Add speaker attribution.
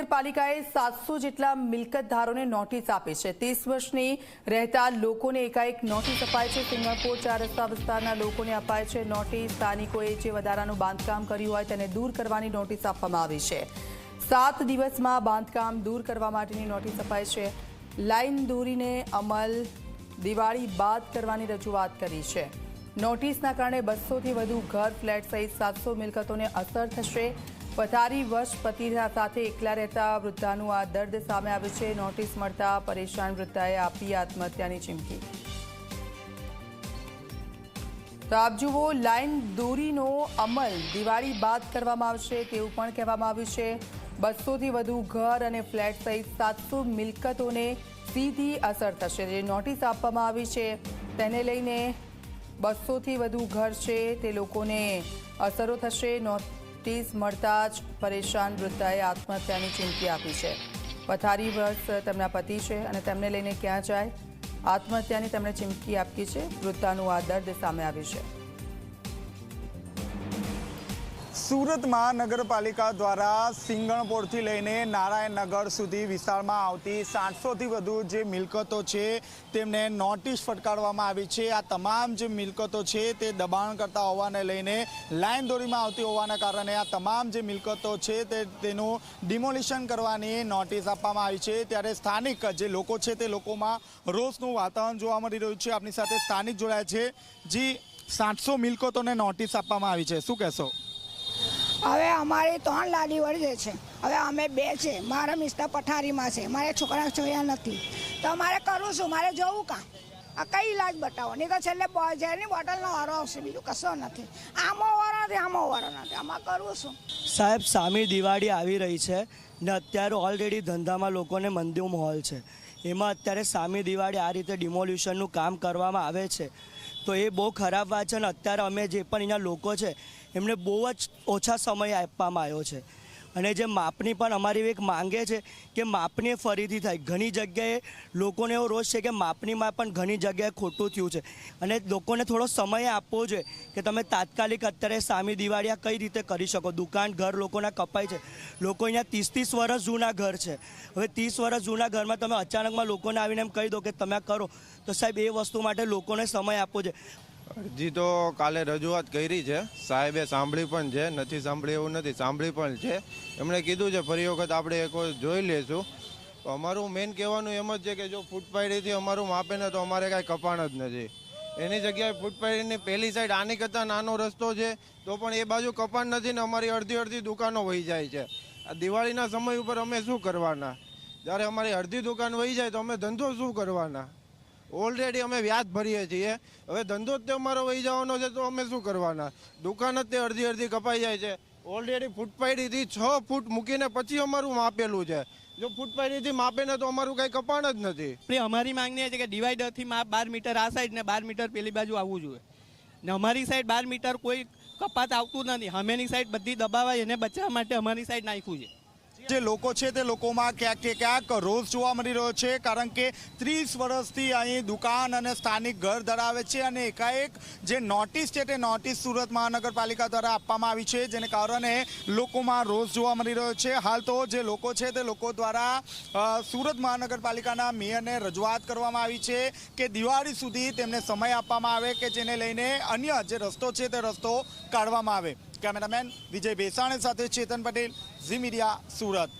Speaker 1: મહાનગરપાલિકાએ સાતસો જેટલા મિલકતધારોને નોટિસ આપી છે. ત્રીસ વર્ષની રહેતા લોકોને એકાએક નોટિસ અપાય છે. સિંગાપોર ચાર રસ્તા વિસ્તારના લોકોને અપાય છે નોટિસ સ્થાનિકોએ જે વધારાનું બાંધકામ કર્યું હોય તેને દૂર કરવાની નોટિસ આપવામાં આવી છે. સાત દિવસમાં બાંધકામ દૂર કરવા માટેની નોટિસ અપાય છે. લાઈન દોરીને અમલ, દિવાળી બાદ કરવાની રજૂઆત કરી છે. નોટિસના કારણે બસોથી વધુ ઘર, ફ્લેટ સહિત સાતસો મિલકતોને અસર થશે. પથારી વર્ષ પતિ સાથે એકલા રહેતા વૃદ્ધાનું આ દર્દ સામે આવ્યું છે. નોટિસ મળતા પરેશાન વૃદ્ધાએ આપી આત્મહત્યાની ચીમકી. તો આપ જુઓ, લાઈન દોરીનો અમલ દિવાળી બાદ કરવામાં આવશે તેવું પણ કહેવામાં આવ્યું છે. બસોથી વધુ ઘર અને ફ્લેટ સહિત સાતસો મિલકતોને સીધી અસર થશે. જે નોટિસ આપવામાં આવી છે તેને લઈને બસોથી વધુ ઘર છે તે લોકોને અસરો થશે. નોટિસ મળતા જ પરેશાન વૃદ્ધાએ આત્મહત્યાની ચીમકી આપી છે. પથારી વર્ષ તેમના પતિ છે અને તેમને લઈને ક્યાં જાય? આત્મહત્યાની તેમણે ચીમકી આપી છે. વૃદ્ધાનું આ દર્દ સામે આવ્યું છે.
Speaker 2: સુરત મહાનગરપાલિકા દ્વારા સિંગણપોરથી લઈને નારાયણનગર સુધી વિસ્તારમાં આવતી સાતસોથી વધુ જે મિલકતો છે, તેમને નોટિસ ફટકારવામાં આવી છે. આ તમામ જે મિલકતો છે, તે દબાણ કરતા હોવાને લઈને લાઈન દોરીમાં આવતી હોવાના કારણે આ તમામ જે મિલકતો છે, તે તેનું ડિમોલિશન કરવાની નોટિસ આપવામાં આવી છે. ત્યારે સ્થાનિક જે લોકો છે, તે લોકોમાં રોષનું વાતાવરણ જોવા મળી રહ્યું છે. આપની સાથે સ્થાનિક જોડાયા છે. જે, સાતસો મિલકતોને નોટિસ આપવામાં આવી છે. શું કહેશો?
Speaker 3: હવે અમારી ત્રણ લાડી વળગે છે. હવે અમે બે છે. મારા મિસ્ટર પઠારીમાં છે. મારે છોકરા જોયા નથી. તો મારે કરવું શું? મારે જવું કાં? આ કઈ ઇલાજ બતાવો? નહીં તો છેલ્લે ઝેરની બોટલનો વારો આવશે. બીજું કશો નથી. આમો વારો નથી, આમો વારો નથી. આમાં કરવું શું?
Speaker 4: સાહેબ, સામી દિવાળી આવી રહી છે ને અત્યારે ઓલરેડી ધંધામાં લોકોને મંદિર માહોલ છે. એમાં અત્યારે સામી દિવાળી આ રીતે ડિમોલ્યુશનનું કામ કરવામાં આવે છે. તો એ બહુ ખરાબ વાત છે ને અત્યારે અમે જે પણ અહીંયા લોકો છે એમને બહુ જ ઓછા સમય આપવામાં આવ્યો છે. અને જે માપની પણ અમારી એક માંગે છે કે માપની ફરીથી થાય. ઘણી જગ્યાએ લોકોને એવો રોષ છે કે માપણીમાં પણ ઘણી જગ્યાએ ખોટું થયું છે. અને લોકોને થોડો સમય આપવો જોઈએ કે તમે તાત્કાલિક અત્યારે સામી દિવાળીયા કઈ રીતે કરી શકો. દુકાન, ઘર લોકોના કપાય છે. લોકો અહીંયા ત્રીસ ત્રીસ વર્ષ જૂના ઘર છે. હવે ત્રીસ વર્ષ જૂના ઘરમાં તમે અચાનકમાં લોકોને આવીને એમ કહી દો કે તમે કરો. તો સાહેબ, એ વસ્તુ માટે લોકોને સમય આપવો જોઈએ.
Speaker 5: અરજી તો કાલે રજૂઆત કરી છે. સાહેબે સાંભળી પણ છે, નથી સાંભળી એવું નથી, સાંભળી પણ છે. એમણે કીધું છે, ફરી વખત આપણે એક જોઈ લઈશું. અમારું મેઇન કહેવાનું એમ જ છે કે જો ફૂટપાયડીથી અમારું માપે ને તો અમારે કાંઈ કપાણ જ નથી. એની જગ્યાએ ફૂટપાયડીની પહેલી સાઈડ આની કરતાં નાનો રસ્તો છે, તો પણ એ બાજુ કપાણ નથી ને અમારી અડધી અડધી દુકાનો વહી જાય છે. આ દિવાળીના સમય ઉપર અમે શું કરવાના? જ્યારે અમારી અડધી દુકાન વહી જાય તો અમે ધંધો શું કરવાના? ઓલરેડી અમે વ્યાજ ભરીએ છીએ. હવે ધંધો જ તે અમારો વહી જવાનો છે, તો અમે શું કરવાના? દુકાન જ તે અડધી અડધી કપાઈ જાય છે. ઓલરેડી ફૂટપાયડીથી છ ફૂટ મૂકીને પછી અમારું માપેલું છે. જો ફૂટપાયડીથી માપે ને તો અમારું કાંઈ કપાણ જ નથી.
Speaker 6: અમારી માંગણી એ છે કે ડિવાઈડરથી માપ બાર મીટર આ સાઈડ ને બાર મીટર પેલી બાજુ આવવું જોઈએ. ને અમારી સાઈડ બાર મીટર કોઈ કપાત આવતું નથી. સામેની સાઈડ બધી દબાવાય, એને બચાવવા માટે અમારી સાઈડ નાખ્યું છે.
Speaker 2: જે લોકો છે તે લોકોમાં ક્યાંક કે ક્યાંક રોષ જોવા મળી રહ્યો છે, કારણ કે ત્રીસ વર્ષથી અહીં દુકાન અને સ્થાનિક ઘર ધરાવે છે અને એકાએક જે નોટિસ છે તે નોટિસ સુરત મહાનગરપાલિકા દ્વારા આપવામાં આવી છે, જેને કારણે લોકોમાં રોષ જોવા મળી રહ્યો છે. હાલ તો જે લોકો છે તે લોકો દ્વારા સુરત મહાનગરપાલિકાના મેયરને રજૂઆત કરવામાં આવી છે કે દિવાળી સુધી તેમને સમય આપવામાં આવે કે જેને લઈને અન્ય જે રસ્તો છે તે રસ્તો કાઢવામાં આવે. કેમેરામેન વિજય બેસાણે સાથે ચેતન પટેલ ઝી સુરત.